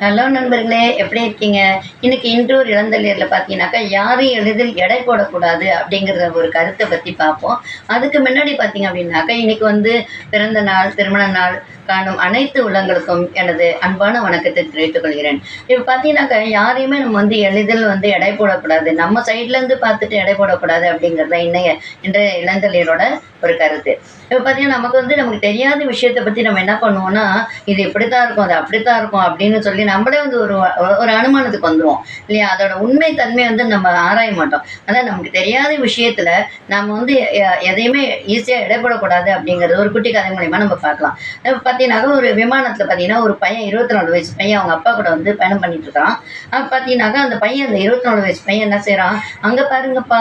Hello நண்பர்களே எப்படி இருக்கீங்க? இன்னைக்கு இன்றோர் இளந்தளியரில் பார்த்தீங்கன்னாக்கா யாரையும் எளிதில் எடை போடக்கூடாது அப்படிங்கிற ஒரு கருத்தை பற்றி பார்ப்போம். அதுக்கு முன்னாடி பார்த்தீங்க அப்படின்னாக்கா இன்னைக்கு வந்து பிறந்த நாள் திருமண நாள் காணும் அனைத்து உள்ளங்களுக்கும் எனது அன்பான வணக்கத்தை தெரிவித்துக் கொள்கிறேன். இப்போ பார்த்தீங்கன்னாக்கா யாரையுமே நம்ம வந்து எளிதில் வந்து எடை போடக்கூடாது. நம்ம சைட்லேருந்து பார்த்துட்டு எடை போடக்கூடாது அப்படிங்கிறத இன்னைய இன்றைய இளந்தளியரோட ஒரு கருத்து. இப்போ பார்த்தீங்கன்னா நமக்கு வந்து நமக்கு தெரியாத விஷயத்தை பற்றி நம்ம என்ன பண்ணுவோம்னா இது இப்படித்தான் இருக்கும் அது அப்படித்தான் இருக்கும் அப்படின்னு சொல்லி நம்மளே வந்து ஒரு ஒரு அனுமானத்துக்கு வந்துருவோம். இல்லையா? அதோட உண்மை தன்மை வந்து நம்ம ஆராய மாட்டோம். அதான் நமக்கு தெரியாத விஷயத்துல நம்ம வந்து எதையுமே ஈஸியாக இடைப்படக்கூடாது அப்படிங்கிறது ஒரு குட்டி கதை மூலிமா நம்ம பார்க்கலாம். இப்போ பார்த்தீங்கன்னாக்கா ஒரு விமானத்தில் பார்த்தீங்கன்னா ஒரு பையன் இருபத்தி நாலு வயசு பையன் அவங்க அப்பா கூட வந்து பயணம் பண்ணிட்டு இருக்கான். அப்போ பார்த்தீங்கன்னாக்கா அந்த பையன் அந்த இருபத்தி நாலு வயசு பையன் என்ன செய்கிறான் அங்கே பாருங்கப்பா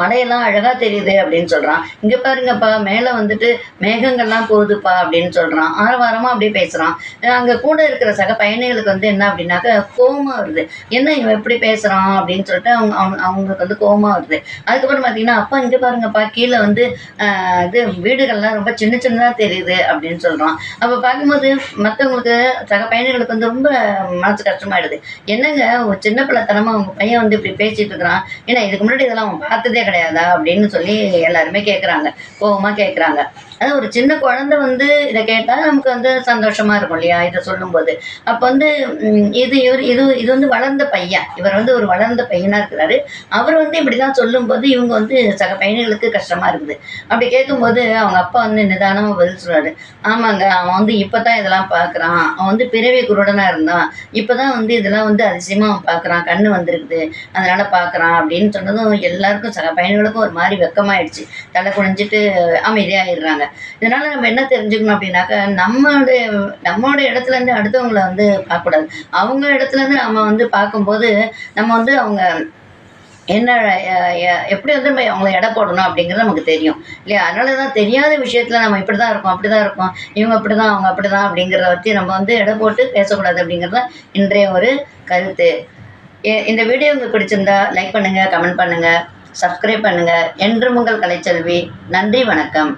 மலையெல்லாம் அழகா தெரியுது அப்படின்னு சொல்றான். இங்க பாருங்கப்பா மேல வந்துட்டு மேகங்கள்லாம் போகுதுப்பா அப்படின்னு சொல்றான். ஆரவாரமா அப்படியே பேசுறான். அங்கே அங்க கூட இருக்கிற சக பயணிகளுக்கு வந்து என்ன அப்படின்னாக்க கோமா வருது. என்ன இவன் எப்படி பேசுறான் அப்படின்னு சொல்லிட்டு அவங்க அவங்க அவங்களுக்கு வந்து கோமா வருது. அதுக்கப்புறம் பாத்தீங்கன்னா அப்பா இங்க பாருங்கப்பா கீழே வந்து இது வீடுகள்லாம் ரொம்ப சின்ன சின்னதா தெரியுது அப்படின்னு சொல்றான். அப்ப பார்க்கும்போது மற்றவங்களுக்கு சக பயணிகளுக்கு வந்து ரொம்ப மனசு கஷ்டமாயிடுது. என்னங்க ஒரு சின்ன பிள்ளைத்தனமா அவங்க பையன் வந்து இப்படி பேசிட்டு இருக்கிறான். ஏன்னா இதுக்கு முன்னாடி இதெல்லாம் அவன் பார்த்ததே கிடையாதா அப்படின்னு சொல்லி எல்லாருமே கேட்குறாங்க கோபமாக கேட்குறாங்க அதாவது ஒரு சின்ன குழந்தை வந்து இதை கேட்டால் நமக்கு வந்து சந்தோஷமா இருக்கும் இல்லையா? இதை சொல்லும்போது. அப்போ வந்து இது இவர் இது இது வந்து வளர்ந்த பையன். இவர் வந்து ஒரு வளர்ந்த பையனா இருக்கிறாரு. அவர் வந்து இப்படி தான் சொல்லும்போது இவங்க வந்து சக பயணிகளுக்கு கஷ்டமா இருக்குது. அப்படி கேட்கும்போது அவங்க அப்பா வந்து நிதானமாக பதில் சொல்றாரு. ஆமாங்க அவன் வந்து இப்போ தான் இதெல்லாம் பார்க்குறான் அவன் வந்து பிறவி குருடனாக இருந்தான். இப்போ தான் வந்து இதெல்லாம் வந்து அதிசயமாக அவன் பார்க்குறான் கண்ணு வந்திருக்குது. அதனால பார்க்குறான் அப்படின்னு சொன்னதும் எல்லாருக்கும் சக பயணிகளுக்கும் ஒரு மாதிரி வெக்கமாயிடுச்சு. தலை குனிஞ்சிட்டு அமைதியாகிடுறாங்க இதனால நம்ம என்ன தெரிஞ்சுக்கணும் அப்படின்னாக்கா நம்மளுடைய நம்மளோட இடத்துல இருந்து அடுத்தவங்களை வந்து பார்க்கக்கூடாது. அவங்க இடத்துல இருந்து நம்ம வந்து பார்க்கும்போது நம்ம வந்து அவங்க என்ன எப்படி வந்து நம்ம அவங்கள எடை போடணும் அப்படிங்கிறது நமக்கு தெரியும். இல்லையா? அதனால தான் தெரியாத விஷயத்துல நம்ம இப்படி தான் இருக்கோம் அப்படி தான் இருக்கோம் இவங்க அப்படி தான் அவங்க அப்படி தான் அப்படிங்கிறத பற்றி நம்ம வந்து எடை போட்டு பேசக்கூடாது அப்படிங்கிறது இன்றைய ஒரு கருத்து. இந்த வீடியோ உங்களுக்கு பிடிச்சிருந்தா லைக் பண்ணுங்க கமெண்ட் பண்ணுங்க சப்ஸ்கிரைப் பண்ணுங்க. என்றும் உங்கள் கலைச்செல்வி நன்றி வணக்கம்.